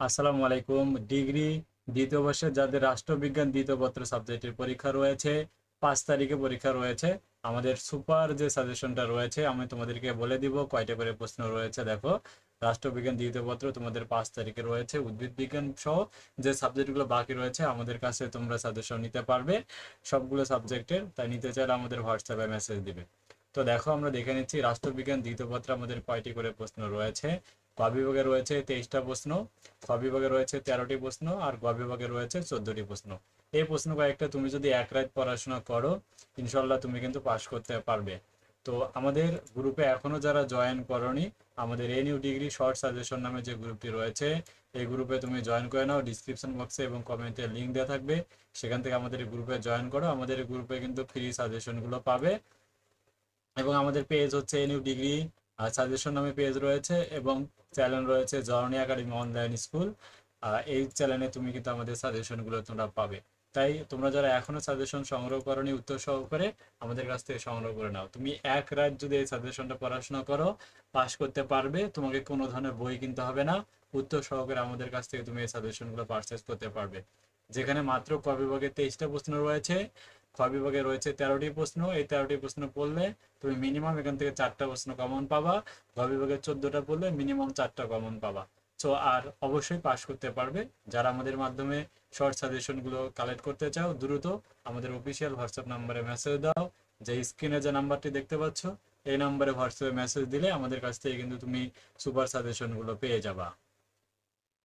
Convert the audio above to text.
আসসালামু আলাইকুম। ডিগ্রি দ্বিতীয় বর্ষে যাদের রাষ্ট্রবিজ্ঞান দ্বিতীয় পত্র সাবজেক্টের পরীক্ষা রয়েছে, পাঁচ তারিখে পরীক্ষা রয়েছে, আমাদের সুপার যে সাজেশনটা রয়েছে, আমি তোমাদেরকে বলে দিব, কয়টা করে প্রশ্ন রয়েছে, দেখো। রাষ্ট্রবিজ্ঞান দ্বিতীয় পত্র তোমাদের পাঁচ তারিখে রয়েছে, উদ্ভিদ বিজ্ঞান সহ যে সাবজেক্টগুলো বাকি রয়েছে, আমাদের কাছে তোমরা সাজেশন নিতে পারবে, সবগুলো সাবজেক্টের, তাই নিতে চাইলে আমাদের হোয়াটসঅ্যাপে মেসেজ দিবে। তো দেখো, আমরা দেখে নিচ্ছি, রাষ্ট্রবিজ্ঞান দ্বিতীয় পত্রে আমাদের কয়টি করে প্রশ্ন রয়েছে ক বিভাগে রয়েছে তেইশটা প্রশ্ন খ বিভাগে রয়েছে তেরোটি প্রশ্ন আর গ বিভাগে রয়েছে চোদ্দটি প্রশ্ন। এই প্রশ্ন কয়েকটা তুমি যদি এক রাত পড়াশোনা করো ইনশাল্লাহ তুমি কিন্তু পাশ করতে পারবে। তো আমাদের গ্রুপে এখনও যারা জয়েন করনি, আমাদের a new degree short suggestion নামে যে গ্রুপটি রয়েছে, এই গ্রুপে তুমি জয়েন করে নাও, ডিসক্রিপশন বক্সে এবং কমেন্টে লিঙ্ক দেওয়া থাকবে। সেখান থেকে আমাদের গ্রুপে জয়েন করো, আমাদের গ্রুপে কিন্তু ফ্রি সাজেশনগুলো পাবে। এবং আমাদের পেজ হচ্ছে এনিউ ডিগ্রি সাজেশন নামে পেজ রয়েছে এবং চ্যানেল রয়েছে জরনি একাডেমি অনলাইন স্কুল এই চ্যানেলে তুমি কিন্তু আমাদের সাজেশনগুলো তোমরা পাবে। তাই তোমরা যারা এখনও সাজেশন সংগ্রহ করনি উত্তর সহকারে আমাদের কাছ থেকে সংগ্রহ করে নাও। তুমি এক রাত যদি এই সাজেশনটা পড়াশোনা করো পাশ করতে পারবে, তোমাকে কোনো ধরনের বই কিনতে হবে না। উত্তর সহকারে আমাদের কাছ থেকে তুমি এই সাজেশনগুলো পারচেস করতে পারবে। যেখানে মাত্র ক বিভাগে তেইশটা প্রশ্ন রয়েছে। বিভাগে রয়েছে তেরোটি প্রশ্ন। এই তেরোটি প্রশ্ন পড়লে তুমি মিনিমাম এখান থেকে চারটা প্রশ্ন কমন পাবা। গ বিভাগে চোদ্দটা পড়লে মিনিমাম চারটা কমন পাবা। সো আর অবশ্যই পাশ করতে পারবে। যারা আমাদের মাধ্যমে শর্ট সাজেশনগুলো কালেক্ট করতে চাও, দ্রুত আমাদের অফিসিয়াল হোয়াটসঅ্যাপ নাম্বারে মেসেজ দাও। যে স্ক্রিনে যে নাম্বারটি দেখতে পাচ্ছ, এই নাম্বারে হোয়াটসঅ্যাপে মেসেজ দিলে আমাদের কাছ থেকে কিন্তু তুমি সুপার সাজেশনগুলো পেয়ে যাবা।